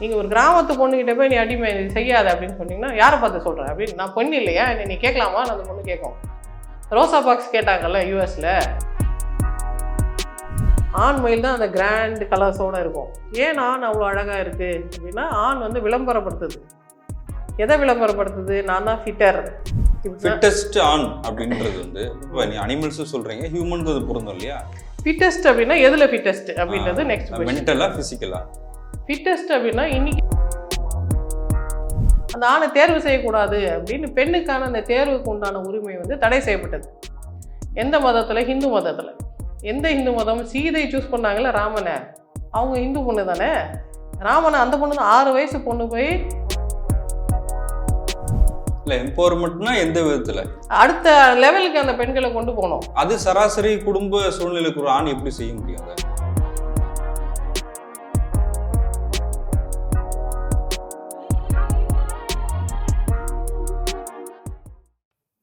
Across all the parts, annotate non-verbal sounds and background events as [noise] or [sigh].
நீங்கள் ஒரு கிராமத்து பொண்ணுகிட்ட போய் நீ அடிமை செய்யாத அப்படின்னு சொன்னீங்கன்னா யாரை பார்த்து சொல்கிறேன் அப்படின்னு நான் பொண்ணு இல்லையா? என்னை நீ கேட்கலாமா? அந்த பொண்ணு கேட்கும். ரோசா பாக்ஸ் கேட்டாங்கல்ல யூஎஸில் ஆண் மயில் தான் அந்த கிராண்ட் கலர்ஸோடு இருக்கும். ஏன் ஆண் அவ்வளோ அழகாக இருக்குது அப்படின்னா ஆண் வந்து விளம்பரப்படுத்துது. எதை விளம்பரப்படுத்துது? நான் தான் ஃபிட்டர் ஃபிட்டஸ்ட் ஆன் அப்படின்றது வந்து இப்போ நீ அனிமல்ஸ் சொல்றீங்க ஹியூமனுக்கு அது பொருந்தும் இல்லையா? ஃபிட்டஸ்ட் அப்படின்னா எதில் ஃபிட்டஸ்ட் அப்படின்றது நெக்ஸ்ட் கொஸ்டின் மென்டலா பிசிக்கலா ஃபிட்டஸ்ட் அப்படின்னா இன்னைக்கு அந்த ஆணை தேர்வு செய்யக்கூடாது அப்படின்னு பெண்ணுக்கான அந்த தேர்வுக்கு உண்டான உரிமை வந்து தடை செய்யப்பட்டது. எந்த மதத்தில்? ஹிந்து மதத்தில். எந்த ஹிந்து மதம்? சீதை சூஸ் பண்ணாங்கல்ல ராமனை. அவங்க ஹிந்து பொண்ணு தானே? ராமனை அந்த பொண்ணு தான் ஆறு வயசு பொண்ணு போய் இல்ல எம்பவர்மெண்ட்னா எந்த விதத்துல? அடுத்த லெவலுக்கு அந்த பெண்களை கொண்டு போகணும். அது சராசரி குடும்ப சூழ்நிலைக்கு ஒரு ஆண் எப்படி செய்ய முடியும்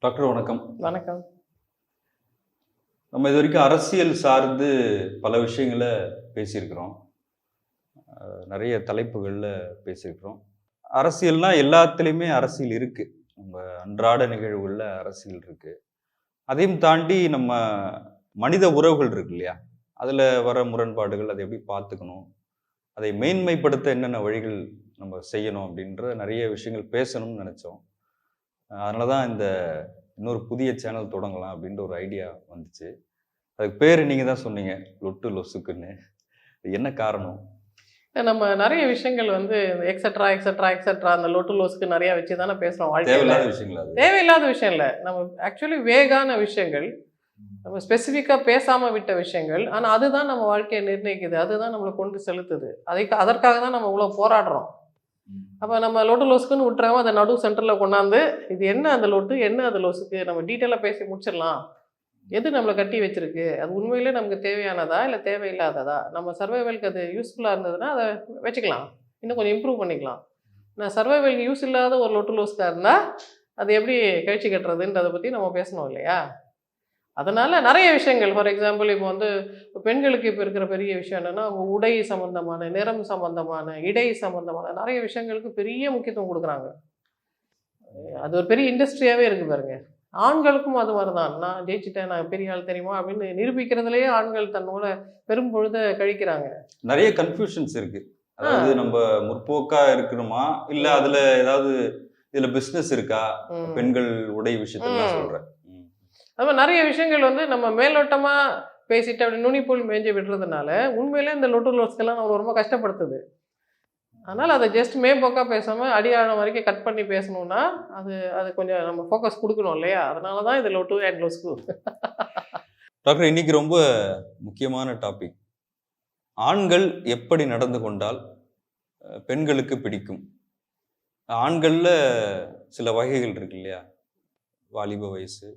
டாக்டர் வணக்கம். வணக்கம். நம்ம இது வரைக்கும் அரசியல் சார்ந்து பல விஷயங்களை பேசியிருக்கிறோம். நிறைய தலைப்புகளில் பேசியிருக்கிறோம். அரசியல்னா எல்லாத்துலேயுமே அரசியல் இருக்கு. நம்ம அன்றாட நிகழ்வுகளில் அரசியல் இருக்கு. அதையும் தாண்டி நம்ம மனித உறவுகள் இருக்கு இல்லையா? அதில் வர முரண்பாடுகள் அதை எப்படி பார்த்துக்கணும்? அதை மேன்மைப்படுத்த என்னென்ன வழிகள் நம்ம செய்யணும் அப்படின்ற நிறைய விஷயங்கள் பேசணும்னு நினச்சோம். அதனால தான் இந்த இன்னொரு புதிய சேனல் தொடங்கலாம் அப்படின்ற ஒரு ஐடியா வந்துச்சு. அதுக்கு பேர் நீங்கள் தான் சொன்னீங்க லொட்டு லொசுக்குன்னு. என்ன காரணம்? நம்ம நிறைய விஷயங்கள் வந்து எக்ஸட்ரா எக்ஸட்ரா எக்ஸட்ரா அந்த லோட்டு லோஸ்க்கு நிறைய வச்சு தானே பேசுகிறோம் வாழ்க்கையில். தேவையில்லாத விஷயம் இல்லை. நம்ம ஆக்சுவலி வேகான விஷயங்கள் நம்ம ஸ்பெசிஃபிக்காக பேசாமல் விட்ட விஷயங்கள் ஆனால் அதுதான் நம்ம வாழ்க்கையை நிர்ணயிக்குது அதுதான் நம்மளை கொண்டு செலுத்துது. அதை அதற்காக தான் நம்ம இவ்வளோ போராடுறோம். அப்போ நம்ம லோட்டு லோஸுக்குன்னு விட்டுறாம அதை நடு சென்டரில் கொண்டாந்து இது என்ன அந்த லோட்டு? என்ன அது லோஸுக்கு? நம்ம டீட்டெயிலாக பேசி முடிச்சிடலாம். எது நம்மளை கட்டி வச்சிருக்கு? அது உண்மையிலே நமக்கு தேவையானதா? இல்லை தேவையில்லாததா? நம்ம சர்வைவலுக்கு அது யூஸ்ஃபுல்லாக இருந்ததுன்னா அதை வச்சுக்கலாம். இன்னும் கொஞ்சம் இம்ப்ரூவ் பண்ணிக்கலாம். நான் சர்வைவலுக்கு யூஸ் இல்லாத ஒரு லொட்டு லோஸ்க்காக இருந்தால் அது எப்படி கழிச்சு கட்டுறதுன்றதை பற்றி நம்ம பேசணும் இல்லையா? அதனால் நிறைய விஷயங்கள். ஃபார் எக்ஸாம்பிள் இப்போ வந்து பெண்களுக்கு இப்போ இருக்கிற பெரிய விஷயம் என்னென்னா அவங்க உடை சம்மந்தமான நிறம் சம்மந்தமான இடை சம்மந்தமான நிறைய விஷயங்களுக்கு பெரிய முக்கியத்துவம் கொடுக்குறாங்க. அது ஒரு பெரிய இண்டஸ்ட்ரியாகவே இருக்குது பாருங்க. ஆண்களுக்கும் அது மாதிரி தான் நான் ஜெயிச்சிட்டேன் நான் பெரிய ஆள் தெரியுமா அப்படின்னு நிரூபிக்கிறதுலேயே ஆண்கள் தன்னோட பெரும் பொழுதை கழிக்கிறாங்க. நிறைய கன்ஃபியூஷன்ஸ் இருக்கு. அதாவது நம்ம முற்போக்கா இருக்கணுமா? இல்ல அதுல ஏதாவது இதுல பிசினஸ் இருக்கா. பெண்கள் உடை விஷயத்துல ம். சொல்றேன் அது நிறைய விஷயங்கள் வந்து நம்ம மேலோட்டமாக பேசிட்டு அப்படி நுனிப்போல் மேய்ஞ்சி விடுறதுனால உண்மையிலே இந்த லொட்டு லோட்ஸ்க்கெல்லாம் நம்ம ரொம்ப கஷ்டப்படுத்துது. அதனால் அதை ஜஸ்ட் மேம்போக்காக பேசாமல் அடியாழம் வரைக்கும் கட் பண்ணி பேசணும்னா அது அது கொஞ்சம் நம்ம ஃபோக்கஸ் கொடுக்கணும் இல்லையா? அதனால தான் இது லொட்டு அண்ட் லோஸ்க்கு டாக்டர் இன்னைக்கு ரொம்ப முக்கியமான டாபிக் ஆண்கள் எப்படி நடந்து கொண்டால் பெண்களுக்கு பிடிக்கும்? ஆண்களில் சில வகைகள் இருக்கு இல்லையா? வாலிப வயசு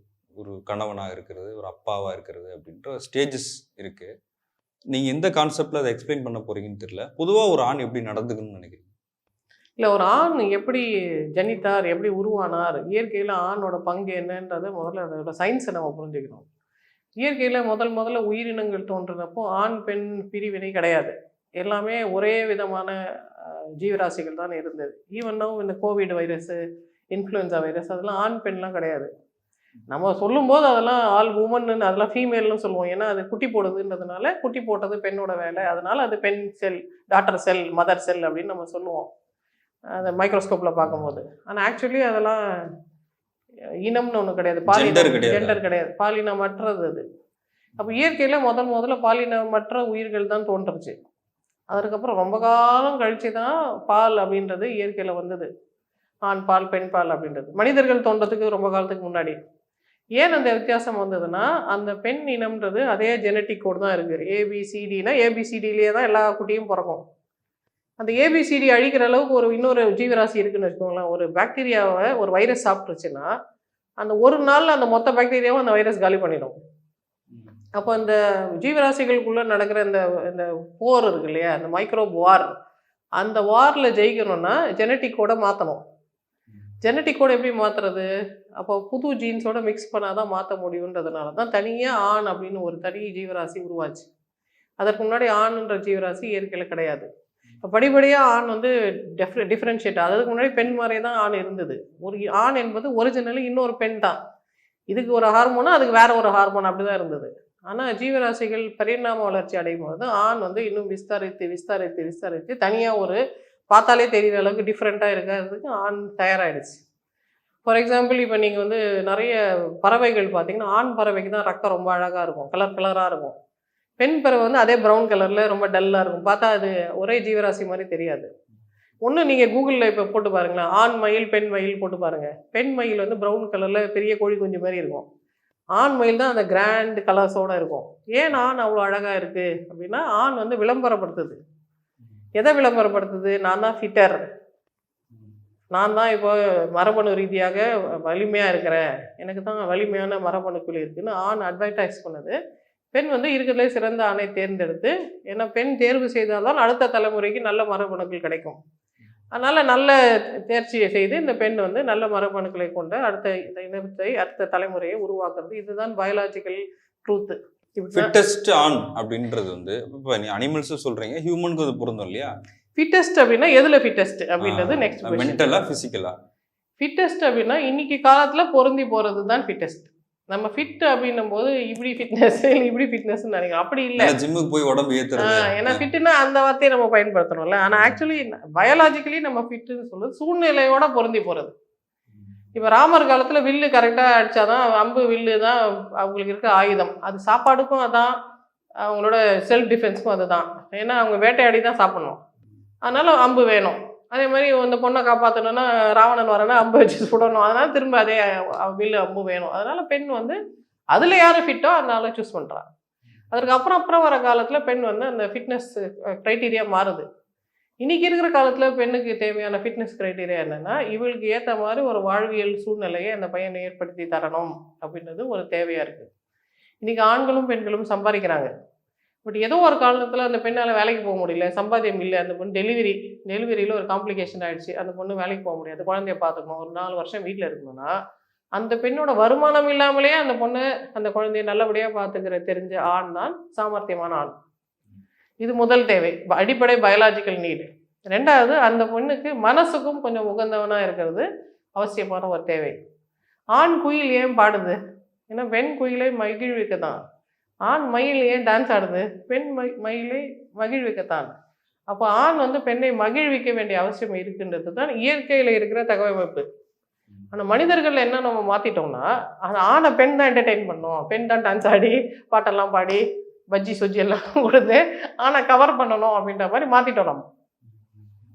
ஒரு கணவனாக இருக்கிறது ஒரு அப்பாவாக இருக்கிறது அப்படின்ற ஸ்டேஜஸ் இருக்குது நீங்கள் எந்த கான்செப்டில் அதை எக்ஸ்பிளைன் பண்ண போகிறீங்கன்னு தெரியல. பொதுவாக ஒரு ஆண் எப்படி நடந்துக்கணும்னு நினைக்கிறீங்க? இல்லை ஒரு ஆண் எப்படி ஜனித்தார் எப்படி உருவானார் இயற்கையில் ஆணோட பங்கு என்னன்றதை முதல்ல அதோட சயின்ஸை நம்ம புரிஞ்சுக்கணும். இயற்கையில் முதல் முதல்ல உயிரினங்கள் தோன்றினப்போ ஆண் பெண் பிரிவினை கிடையாது. எல்லாமே ஒரே விதமான ஜீவராசிகள் தான் இருந்தது. ஈவனும் இந்த கோவிட் வைரஸு இன்ஃப்ளூயன்சா வைரஸ் அதெல்லாம் ஆண் பெண்லாம் கிடையாது. நம்ம சொல்லும்போது அதெல்லாம் ஆல் உமன் அதெல்லாம் ஃபீமேல்னு சொல்லுவோம். ஏன்னா அது குட்டி போடுதுன்றதுனால குட்டி போட்டது பெண்ணோட வேலை. அதனால அது பெண் செல் டாட்டர் செல் மதர் செல் அப்படின்னு நம்ம சொல்லுவோம். அந்த மைக்ரோஸ்கோப்பில் பார்க்கும்போது. ஆனால் ஆக்சுவலி அதெல்லாம் இனம்னு ஒன்று கிடையாது. பாலினம் கிடையாது. ஜெண்டர் கிடையாது. பாலினமற்றது அது. அப்போ இயற்கையில் முதல் முதல்ல பாலினமற்ற உயிர்கள் தான் தோன்றுச்சு. அதுக்கப்புறம் ரொம்ப காலம் கழிச்சு தான் பால் அப்படின்றது இயற்கையில் வந்தது. ஆண் பால் பெண் பால் அப்படின்றது. மனிதர்கள் தோன்றதுக்கு ரொம்ப காலத்துக்கு முன்னாடி. ஏன் அந்த வித்தியாசம் வந்ததுன்னா அந்த பெண் இனம்ன்றது அதே ஜெனட்டிக் கோடு தான் இருக்குது ஏபிசிடினா ஏபிசிடிலேயே தான் எல்லா குட்டியும் பிறக்கும். அந்த ஏபிசிடி அழிக்கிற அளவுக்கு ஒரு இன்னொரு ஜீவராசி இருக்குன்னு வச்சுக்கோங்களேன். ஒரு பாக்டீரியாவை ஒரு வைரஸ் சாப்பிட்டுருச்சுன்னா அந்த ஒரு நாளில் அந்த மொத்த பாக்டீரியாவும் அந்த வைரஸ் காலி பண்ணிடும். அப்போ இந்த ஜீவராசிகளுக்குள்ளே நடக்கிற இந்த இந்த போர் இருக்கு இல்லையா? அந்த மைக்ரோப் வார் அந்த வாரில் ஜெயிக்கணும்னா ஜெனட்டிக்கோட மாற்றணும் ஜெனட்டிக்கோட எப்படி மாற்றுறது அப்போ புது ஜீன்ஸோட மிக்ஸ் பண்ணால் தான் மாற்ற முடியுன்றதுனால தான் தனியாக ஆண் அப்படின்னு ஒரு தனி ஜீவராசி உருவாச்சு. அதற்கு முன்னாடி ஆண்ன்ற ஜீவராசி இயற்கையில் கிடையாது. இப்போ படிப்படியாக ஆண் வந்து டெஃப் டிஃப்ரென்ஷியேட் அதுக்கு முன்னாடி பெண் மாதிரியே தான் ஆண் இருந்தது. ஒரு ஆண் என்பது ஒரிஜினலி இன்னொரு பெண் தான். இதுக்கு ஒரு ஹார்மோனா அதுக்கு வேற ஒரு ஹார்மோன் அப்படி தான் இருந்தது. ஆனால் ஜீவராசிகள் பரிணாம வளர்ச்சி அடையும் போது ஆண் வந்து இன்னும் விஸ்தரித்து விஸ்தரித்து விஸ்தரித்து தனியாக ஒரு பார்த்தாலே தெரிகிற அளவுக்கு டிஃப்ரெண்ட்டாக இருக்கிறதுக்கு ஆண் தயாராகிடுச்சு ஃபார் எக்ஸாம்பிள் இப்போ நீங்கள் வந்து நிறைய பறவைகள் பார்த்தீங்கன்னா ஆண் பறவைக்கு தான் ரக்கம் ரொம்ப அழகாக இருக்கும். கலர் கலராக இருக்கும். பெண் பறவை வந்து அதே ப்ரௌன் கலரில் ரொம்ப டல்லாக இருக்கும். பார்த்தா அது ஒரே ஜீவராசி மாதிரி தெரியாது. ஒன்று நீங்கள் கூகுளில் இப்போ போட்டு பாருங்களேன். ஆண் மயில் பெண் மயில் போட்டு பாருங்கள் பெண் மயில் வந்து ப்ரௌன் கலரில் பெரிய கோழி குஞ்சு மாதிரி இருக்கும். ஆண் மயில் தான் அந்த கிராண்ட் கலர்ஸோடு இருக்கும். ஏன் ஆண் அவ்வளோ அழகாக இருக்குது அப்படின்னா ஆண் வந்து விளம்பரப்படுத்துது. எதை விளம்பரப்படுத்துது? நான் தான் ஃபிட்டர் நான் தான் இப்போ மரபணு ரீதியாக வலிமையாக இருக்கிறேன். எனக்கு தான் வலிமையான மரபணுக்குள் இருக்குதுன்னு ஆண் அட்வர்டைஸ் பண்ணுது. பெண் வந்து இருக்கிறதுலே சிறந்த ஆணை தேர்ந்தெடுத்து ஏன்னா பெண் தேர்வு செய்தால்தான் அடுத்த தலைமுறைக்கு நல்ல மரபணுக்கள் கிடைக்கும். அதனால் நல்ல தேர்ச்சியை செய்து இந்த பெண் வந்து நல்ல மரபணுக்களை கொண்ட அடுத்த இந்த இனத்தை அடுத்த தலைமுறையை உருவாக்குறது. இதுதான் பயாலாஜிக்கல் ட்ரூத்து ஃபிட்டஸ்ட் ஆன் அப்படின்றது வந்து இப்போ நீ அனிமல்ஸும் சொல்றீங்க ஹியூமனுக்கு அது பொருந்தும் இல்லையா? ஃபிட்டஸ்ட் அப்படின்னா எதில் ஃபிட்டஸ்ட் அப்படின்றது நெக்ஸ்ட் மென்டலா பிசிக்கலா ஃபிட்டஸ்ட் அப்படின்னா இன்னைக்கு காலத்தில் பொருந்தி போகிறது தான் ஃபிட்டஸ்ட் நம்ம ஃபிட் அப்படின்னும் போது இப்படி ஃபிட்னஸ் இல்லை இப்படி ஃபிட்னஸ்ன்னு நினைக்கிறோம். அப்படி இல்லை. ஜிம்முக்கு போய் உடம்பு ஏத்துறது. ஏன்னா ஃபிட்னா அந்த வார்த்தையை நம்ம பயன்படுத்துறோம்ல ஆனால் ஆக்சுவலி பயாலாஜிக்கலி நம்ம ஃபிட்டுன்னு சொல்றது சூழ்நிலையோட பொருந்தி போகிறது இப்போ ராமர் காலத்தில் வில்லு கரெக்டாக அடித்தாதான் அம்பு வில்லு தான் அவங்களுக்கு இருக்க ஆயுதம். அது சாப்பாடுக்கும் அதான் அவங்களோட செல்ஃப் டிஃபென்ஸ்க்கும் அதுதான். ஏன்னா அவங்க வேட்டையாடி தான் சாப்பிடணும். அதனால அம்பு வேணும். அதே மாதிரி இந்த பொண்ணை காப்பாற்றணும்னா ராவணன் வரனா அம்பு வச்சு சுடணும். அதனால் திரும்ப அதே வில்லு அம்பு வேணும். அதனால் பெண் வந்து அதில் யார் ஃபிட்டோ அதனால சூஸ் பண்ணுறான் அதற்கு அப்புறம் அப்புறம் வர காலத்தில் பெண் வந்து அந்த ஃபிட்னஸ் க்ரைட்டீரியா மாறுது. இன்றைக்கி இருக்கிற காலத்தில் பெண்ணுக்கு தேவையான ஃபிட்னஸ் க்ரைட்டீரியா என்னென்னா இவளுக்கு ஏற்ற மாதிரி ஒரு வாழ்வியல் சூழ்நிலையை அந்த பையனை ஏற்படுத்தி தரணும் அப்படின்றது ஒரு தேவையாக இருக்குது இன்றைக்கி ஆண்களும் பெண்களும் சம்பாதிக்கிறாங்க. பட் ஏதோ ஒரு காரணத்தில் அந்த பெண்ணால் வேலைக்கு போக முடியல சம்பாத்தியம் இல்லை அந்த பொண்ணு டெலிவரி டெலிவரியில் ஒரு காம்ப்ளிகேஷன் ஆகிடுச்சு அந்த பொண்ணு வேலைக்கு போக முடியாது குழந்தைய பார்த்துக்கணும் ஒரு நாலு வருஷம் வீட்டில் இருக்கணும்னா அந்த பெண்ணோட வருமானம் இல்லாமலே அந்த பொண்ணு அந்த குழந்தைய நல்லபடியாக பார்த்துக்கிற தெரிஞ்ச ஆண் தான் சாமர்த்தியமான ஆண். இது முதல் தேவை. அடிப்படை பயாலாஜிக்கல் நீடு ரெண்டாவது அந்த பொண்ணுக்கு மனசுக்கும் கொஞ்சம் உகந்தவனாக இருக்கிறது அவசியமான ஒரு தேவை. ஆண் குயில் ஏன் பாடுது? ஏன்னா பெண் குயிலை மகிழ்விக்கத்தான். ஆண் மயில் ஏன் டான்ஸ் ஆடுது? பெண் மை மயிலை மகிழ்விக்கத்தான். அப்போ ஆண் வந்து பெண்ணை மகிழ்விக்க வேண்டிய அவசியம் இருக்குன்றது தான் இயற்கையில் இருக்கிற தகவமைப்பு. ஆனால் மனிதர்கள் என்ன நம்ம மாற்றிட்டோம்னா அந்த ஆணை பெண் தான் என்டர்டெயின் பண்ணோம். பெண் தான் டான்ஸ் ஆடி பாட்டெல்லாம் பாடி பஜ்ஜி சுஜ்ஜி எல்லாம் கொடுத்து ஆனால் கவர் பண்ணணும் அப்படின்ற மாதிரி மாற்றிட்டோம் நம்ம.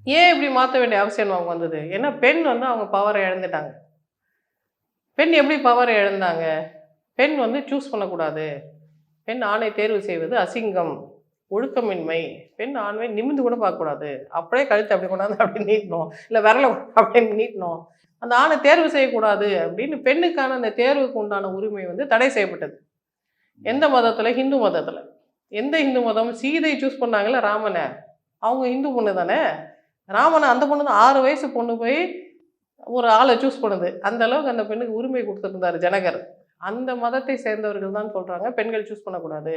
ஏன் இப்படி மாற்ற வேண்டிய அவசியம் அவங்க வந்தது? ஏன்னா பெண் வந்து அவங்க பவரை இழந்துட்டாங்க. பெண் எப்படி பவரை இழந்தாங்க? பெண் வந்து சூஸ் பண்ணக்கூடாது. பெண் ஆணை தேர்வு செய்வது அசிங்கம் ஒழுக்கமின்மை. பெண் ஆண்மை நிமிந்து கூட பார்க்கக்கூடாது. அப்படியே கழுத்து அப்படி கொண்டாந்து அப்படி நீட்டணும். இல்லை விரல அப்படின்னு நீட்டணும். அந்த ஆணை தேர்வு செய்யக்கூடாது அப்படின்னு பெண்ணுக்கான அந்த தேர்வுக்கு உண்டான உரிமை வந்து தடை செய்யப்பட்டது. எந்த மதத்தில்? ஹிந்து மதத்தில். எந்த ஹிந்து மதம்? சீதை சூஸ் பண்ணாங்களே ராமனை. அவங்க ஹிந்து பொண்ணு தானே? ராமனை அந்த பொண்ணு தான் ஆறு வயசு பொண்ணு போய் ஒரு ஆளை சூஸ் பண்ணுது. அந்த அளவுக்கு அந்த பெண்ணுக்கு உரிமை கொடுத்துருந்தார் ஜனகர். அந்த மதத்தை சேர்ந்தவர்கள் தான் சொல்கிறாங்க பெண்கள் சூஸ் பண்ணக்கூடாது.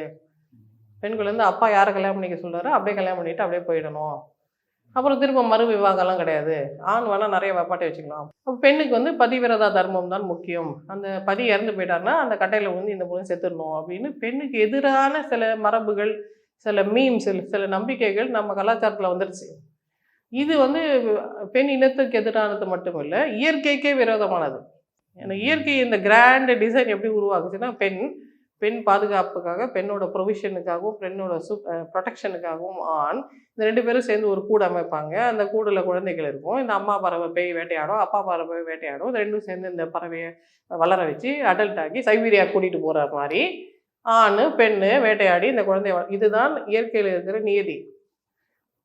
பெண்கள் வந்து அப்பா யாரை கல்யாணம் பண்ணிக்க சொல்கிறாரோ அப்படியே கல்யாணம் பண்ணிட்டு அப்படியே போயிடணும். அப்புறம் திரும்ப மறு விவாகம்லாம் கிடையாது. ஆண் வேணால் நிறைய வெப்பாட்டை வச்சுக்கலாம். அப்போ பெண்ணுக்கு வந்து பதிவிரதா தர்மம் தான் முக்கியம். அந்த பதி இறந்து போயிட்டாருன்னா அந்த கட்டையில் வந்து இந்த பொண்ணு செத்துடணும் அப்படின்னு பெண்ணுக்கு எதிரான சில மரபுகள் சில மீம்ஸ் சில நம்பிக்கைகள் நம்ம கலாச்சாரத்தில் வந்துருச்சு. இது வந்து பெண் இனத்துக்கு எதிரானது மட்டும் இல்லை இயற்கைக்கே விரோதமானது. ஏன்னா இயற்கை இந்த கிராண்ட் டிசைன் எப்படி உருவாக்குச்சுன்னா பெண் பெண் பாதுகாப்புக்காக பெண்ணோட ப்ரொவிஷனுக்காகவும் பெண்ணோட சு ப்ரொடெக்ஷனுக்காகவும் ஆண் இந்த ரெண்டு பேரும் சேர்ந்து ஒரு கூடு அமைப்பாங்க. அந்த கூடில் குழந்தைகள் இருக்கும். இந்த அம்மா பறவை பேய் வேட்டையாடும் அப்பா பறவை வேட்டையாடும். இந்த ரெண்டும் சேர்ந்து இந்த பறவையை வளர வச்சு அடல்ட் ஆகி சைபீரியா கூட்டிகிட்டு போகிற மாதிரி ஆண் பெண்ணு வேட்டையாடி இந்த குழந்தைய இதுதான் இயற்கையில் இருக்கிற நியதி.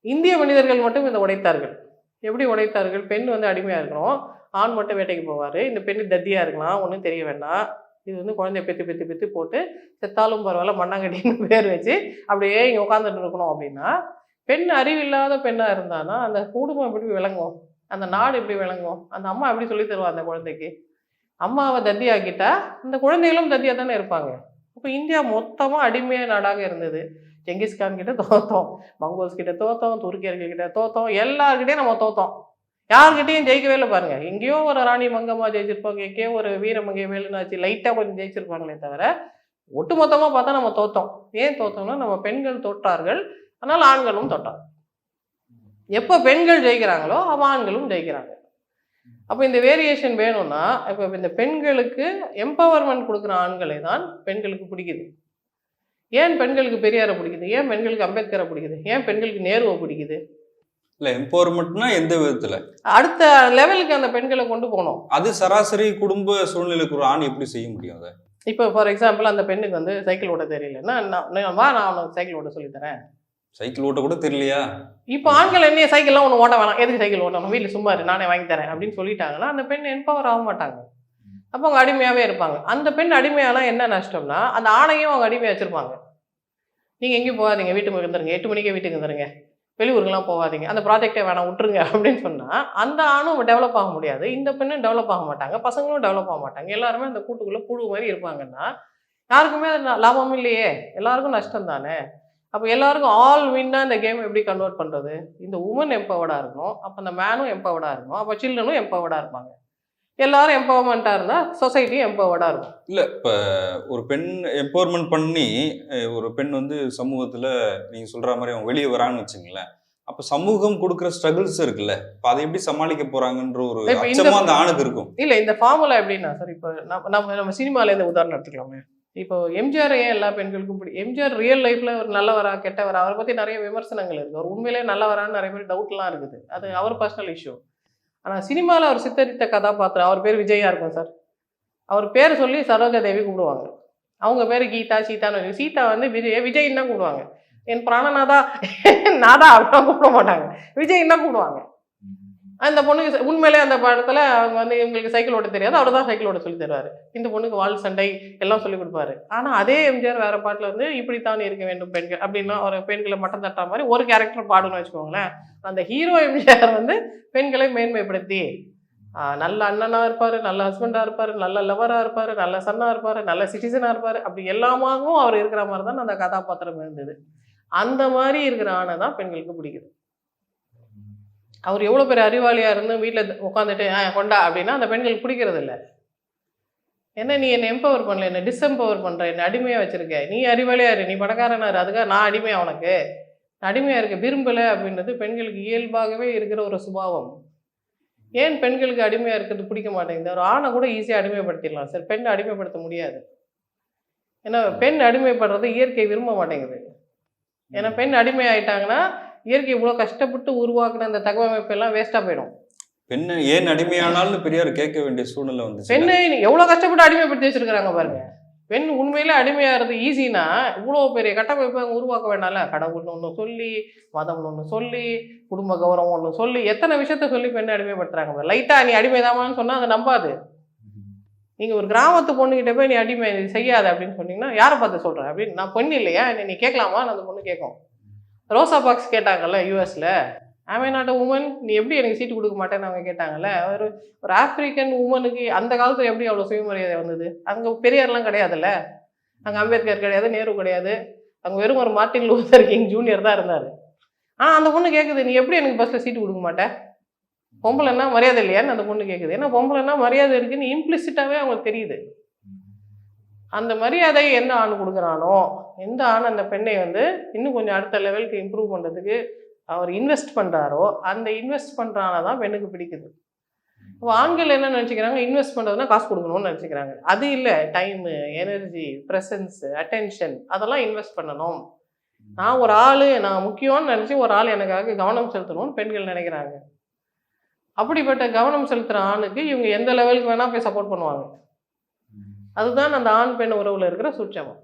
இந்திய மனிதர்கள் மட்டும் இதை உடைத்தார்கள். எப்படி உடைத்தார்கள்? பெண் வந்து அடிமையாக இருக்கணும். ஆண் மட்டும் வேட்டைக்கு போவார். இந்த பெண் தத்தியாக இருக்கலாம். ஒன்றும் தெரிய வேண்டாம். இது வந்து குழந்தைய பெற்று பெற்று பெற்று போட்டு செத்தாலும் பரவாயில்ல மண்ணாங்கட்டின்னு [laughs] பேர் வச்சு அப்படியே இங்கே உட்காந்துட்டு இருக்கணும் அப்படின்னா பெண் அறிவில்லாத பெண்ணாக இருந்தானா அந்த குடும்பம் எப்படி விளங்கும்? அந்த நாடு எப்படி விளங்கும்? அந்த அம்மா எப்படி சொல்லித் தருவா அந்த குழந்தைக்கு? அம்மாவை தத்தியாக்கிட்டா இந்த குழந்தைகளும் தத்தியாக தானே இருப்பாங்க. அப்போ இந்தியா மொத்தமாக அடிமையாக நாடாக இருந்தது. செங்கிஸ்கான் கிட்ட தோத்தோம் மங்கோல்ஸ் கிட்ட தோத்தோம் துருக்கியர்கள் கிட்ட தோத்தோம் எல்லார்கிட்டயும் நம்ம தோத்தோம். யார்கிட்டயும் ஜெயிக்கவே இல்லை பாருங்க. எங்கேயோ ஒரு ராணி மங்கம்மா ஜெயிச்சிருப்பாங்க எங்கேயோ ஒரு வீரமங்கை வேலுநாச்சி லைட்டாக கொஞ்சம் ஜெயிச்சிருப்பாங்களே தவிர ஒட்டுமொத்தமாக பார்த்தா நம்ம தோத்தோம். ஏன் தோத்தோம்னா நம்ம பெண்கள் தோற்றார்கள் ஆனால் ஆண்களும் தோட்டார் எப்போ பெண்கள் ஜெயிக்கிறாங்களோ அவ ஆண்களும் ஜெயிக்கிறாங்க. அப்போ இந்த வேரியேஷன் வேணும்னா இப்போ இந்த பெண்களுக்கு எம்பவர்மெண்ட் கொடுக்குற ஆண்களை தான் பெண்களுக்கு பிடிக்குது. ஏன் பெண்களுக்கு பெரியாரை பிடிக்குது? ஏன் பெண்களுக்கு அம்பேத்கரை பிடிக்குது? ஏன் பெண்களுக்கு நேருவை பிடிக்குது? இல்ல எம்பவர்மெண்ட்னா எந்த விதத்துல? அடுத்த லெவலுக்கு அந்த பெண்களை கொண்டு போகணும். அது சராசரி குடும்ப சூழ்நிலைக்கு ஒரு ஆண் எப்படி செய்ய முடியும் அதை? இப்போ ஃபார் எக்ஸாம்பிள் அந்த பெண்ணுக்கு வந்து சைக்கிள் ஓட்ட தெரியலன்னா நான் வா நான் அவனுக்கு சைக்கிள் ஓட்ட சொல்லித் தரேன். சைக்கிள் ஓட்ட கூட தெரியலையா? இப்போ ஆண்கள் என்ன சைக்கிள்லாம் ஒன்று ஓட்ட வேணாம். எதுக்கு சைக்கிள் ஓட்டணும்? வீட்டில் சும்மா இரு நானே வாங்கி தரேன் அப்படின்னு சொல்லிட்டாங்கன்னா அந்த பெண் என்பவர் ஆக மாட்டாங்க. அப்போ அவங்க அடிமையாகவே இருப்பாங்க. அந்த பெண் அடிமையானா என்ன நஷ்டம்னா அந்த ஆணையும் அவங்க அடிமையாக வச்சுருப்பாங்க. நீங்கள் எங்கேயும் போகாதீங்க. வீட்டுக்கு வந்துருங்க. எட்டு மணிக்கே வீட்டுக்கு வந்துருங்க. வெளியூருக்குலாம் போகாதீங்க. அந்த ப்ராஜெக்டை வேணாம் விட்டுருங்க அப்படின்னு சொன்னால் அந்த ஆணும் டெவலப் ஆக முடியாது. இந்த பெண்ணும் டெவலப் ஆக மாட்டாங்க. பசங்களும் டெவலப் ஆக மாட்டாங்க. எல்லாருமே அந்த கூட்டுக்குள்ளே புழு மாதிரி இருப்பாங்கன்னா யாருக்குமே அது லாபமும் லாபம் இல்லையே. எல்லாருக்கும் நஷ்டம் தானே? அப்போ எல்லாருக்கும் ஆல் வின்னாக இந்த கேம் எப்படி கன்வெர்ட் பண்ணுறது இந்த உமன் எம்பவர்டாக இருக்கணும். அப்போ அந்த மேனும் எம்பவர்டாக இருக்கணும். அப்போ சில்ட்ரனும் எம்பவர்டாக இருப்பாங்க. எல்லாரும் எம்பவர்மெண்ட்டாக இருந்தால் சொசைட்டியும் எம்பவர்டாக இருக்கும். இல்ல இப்ப ஒரு பெண் எம்பவர்மெண்ட் பண்ணி ஒரு பெண் வந்து சமூகத்துல நீங்க சொல்ற மாதிரி அவங்க வெளியே வரான்னு வச்சுங்களேன் அப்ப சமூகம் கொடுக்குற ஸ்ட்ரகிள்ஸ் இருக்குல்ல இப்ப அதை எப்படி சமாளிக்க போறாங்கன்ற ஒரு இப்ப இந்த- அச்சமா அந்த ஆணுக்கு இருக்கும். இல்லை இந்த ஃபார்முலா எப்படின்னா சார் இப்போ நம்ம நம்ம நம்ம சினிமால இந்த உதாரணம் எடுத்துக்கலாமே. இப்போ எம்ஜிஆர் ஏன் எல்லா பெண்களுக்கும் பிடி எம்ஜிஆர் ரியல் லைஃப்ல ஒரு நல்லவரா கெட்டவரா அவரை பத்தி நிறைய விமர்சனங்கள் இருக்கு. அவர் உண்மையிலே நல்லவரான்னு நிறைய பேர் டவுட்லாம் இருக்குது. அது அவர் பர்சனல் இஷ்யூ ஆனால் சினிமாவில் அவர் சித்தரித்த கதாபாத்திரம் அவர் பேர் விஜயா இருக்கும் சார். அவர் பேர் சொல்லி சரோஜாதேவி கூப்பிடுவாங்க. அவங்க பேர் கீதா சீதான்னு சீதா வந்து விஜய் விஜய்ன்னு தான் கூப்பிடுவாங்க. என் பிராணநாதா நாதா அப்படின்னா கூப்பிட மாட்டாங்க. விஜய்ன்னு தான் கூப்பிடுவாங்க. அந்த பொண்ணுக்கு உண்மையிலே அந்த படத்தில் அவங்க வந்து இவங்களுக்கு சைக்கிள் ஓட்ட தெரியாது அவர் தான் சைக்கிள் ஓட்ட சொல்லி தருவார். இந்த பொண்ணுக்கு வால் சண்டை எல்லாம் சொல்லி கொடுப்பாரு. ஆனால் அதே எம்ஜிஆர் வேறு பாட்டில் வந்து இப்படித்தான் இருக்க வேண்டும் பெண்கள் அப்படின்னா ஒரு பெண்களை மட்டம் தட்டா மாதிரி ஒரு கேரக்டர் பாடுன்னு வச்சுக்கோங்களேன். அந்த ஹீரோ எம்ஜிஆர் வந்து பெண்களை மேன்மைப்படுத்தி நல்ல அண்ணனாக இருப்பார் நல்ல ஹஸ்பண்டாக இருப்பார் நல்ல லவராக இருப்பார் நல்ல சன்னாக இருப்பார் நல்ல சிட்டிசனாக இருப்பார். அப்படி எல்லாமாகவும் அவர் இருக்கிற மாதிரி தான் அந்த கதாபாத்திரம் இருந்தது. அந்த மாதிரி இருக்கிற ஆணை தான் பெண்களுக்கு பிடிக்குது. அவர் எவ்வளோ பெரிய அறிவாளியாக இருந்து வீட்டில் உட்காந்துட்டு ஆ கொண்டா அப்படின்னா அந்த பெண்களுக்கு பிடிக்கிறது இல்லை என்ன நீ என்னை எம்பவர் பண்ணல என்ன டிஸ்எம்பவர் பண்ணுற என்னை அடிமையாக வச்சுருக்க. நீ அறிவாளியா இரு நீ பணக்காரனா அதுக்காக நான் அடிமையாக உனக்கு. நான் அடிமையாக இருக்க விரும்பலை அப்படின்றது பெண்களுக்கு இயல்பாகவே இருக்கிற ஒரு சுபாவம். ஏன் பெண்களுக்கு அடிமையாக இருக்கிறது பிடிக்க மாட்டேங்குது? ஒரு ஆணை கூட ஈஸியாக அடிமைப்படுத்திடலாம். சார் பெண்ணை அடிமைப்படுத்த முடியாது. ஏன்னா பெண் அடிமைப்படுறது இயற்கை விரும்ப மாட்டேங்குது. ஏன்னா பெண் அடிமை ஆயிட்டாங்கன்னா இயற்கை இவ்வளோ கஷ்டப்பட்டு உருவாக்குன அந்த தகவமைப்பு எல்லாம் வேஸ்ட்டாக போயிடும். பெண்ணை ஏன் அடிமையானாலும் பெரியார் கேட்க வேண்டிய சூழ்நிலை வந்துச்சு பெண்ணை எவ்வளோ கஷ்டப்பட்டு அடிமைப்படுத்தி வச்சிருக்கிறாங்க பாருங்க. பெண் உண்மையிலே அடிமையாகிறது ஈஸினா இவ்வளோ பெரிய கட்டமைப்பை உருவாக்க வேண்டாம்ல? கடவுள்னு ஒன்று சொல்லி மதம்னு ஒன்று சொல்லி குடும்ப கௌரவம் ஒன்று சொல்லி எத்தனை விஷயத்த சொல்லி பெண்ணை அடிமைப்படுத்துறாங்க லைட்டாக நீ அடிமைதாமான்னு சொன்னால் அதை நம்பாது. நீங்கள் ஒரு கிராமத்து பொண்ணுகிட்ட போய் நீ அடிமை செய்யாத அப்படின்னு சொன்னீங்கன்னா யாரை பார்த்து சொல்கிற அப்படின்னு நான் பொண்ணு இல்லையா? என்னை நீ கேட்கலாமா? அந்த பொண்ணு கேட்கும். ரோசா பாக்ஸ் கேட்டாங்கல்ல யூஎஸில் ஆமே நாட் உமன் நீ எப்படி எனக்கு சீட்டு கொடுக்க மாட்டேன்னு அவங்க கேட்டாங்கல்ல. ஒரு ஒரு ஆப்பிரிக்கன் உமனுக்கு அந்த காலத்தில் எப்படி அவ்வளோ சுயமரியாதை வந்தது? அங்கே பெரியார்லாம் கிடையாதுல்ல. அங்கே அம்பேத்கர் கிடையாது நேரு கிடையாது. அங்கே வெறும் ஒரு மார்ட்டின் லூதர் கிங் ஜூனியர் தான் இருந்தார். ஆனால் அந்த பொண்ணு கேட்குது நீ எப்படி எனக்கு பஸ்ஸில் சீட்டு கொடுக்க மாட்ட? பொம்பளைன்னா மரியாதை இல்லையான்னு அந்த பொண்ணு கேட்குது ஏன்னா பொம்பளைன்னா மரியாதை இருக்குன்னு இம்ப்ளிசிட்டாகவே அவங்களுக்கு தெரியுது. அந்த மரியாதை எந்த ஆண் கொடுக்குறானோ எந்த ஆண் அந்த பெண்ணை வந்து இன்னும் கொஞ்சம் அடுத்த லெவலுக்கு இம்ப்ரூவ் பண்ணுறதுக்கு அவர் இன்வெஸ்ட் பண்ணுறாரோ அந்த இன்வெஸ்ட் பண்ணுறான தான் பெண்ணுக்கு பிடிக்குது. இப்போ ஆண்கள் என்ன நினச்சிக்கிறாங்க? இன்வெஸ்ட் பண்ணுறதுனா காசு கொடுக்கணும்னு நினச்சிக்கிறாங்க. அது இல்லை டைமு எனர்ஜி ப்ரெசன்ஸு அட்டென்ஷன் அதெல்லாம் இன்வெஸ்ட் பண்ணணும். நான் ஒரு ஆள் நான் முக்கியம்னு நினச்சி ஒரு ஆள் எனக்காக கவனம் செலுத்தணும்னு பெண்கள் நினைக்கிறாங்க. அப்படிப்பட்ட கவனம் செலுத்துகிற ஆணுக்கு இவங்க எந்த லெவலுக்கு வேணால் போய் சப்போர்ட் பண்ணுவாங்க. அதுதான் அந்த ஆண் பெண் உறவில் இருக்கிற சூட்சமம்.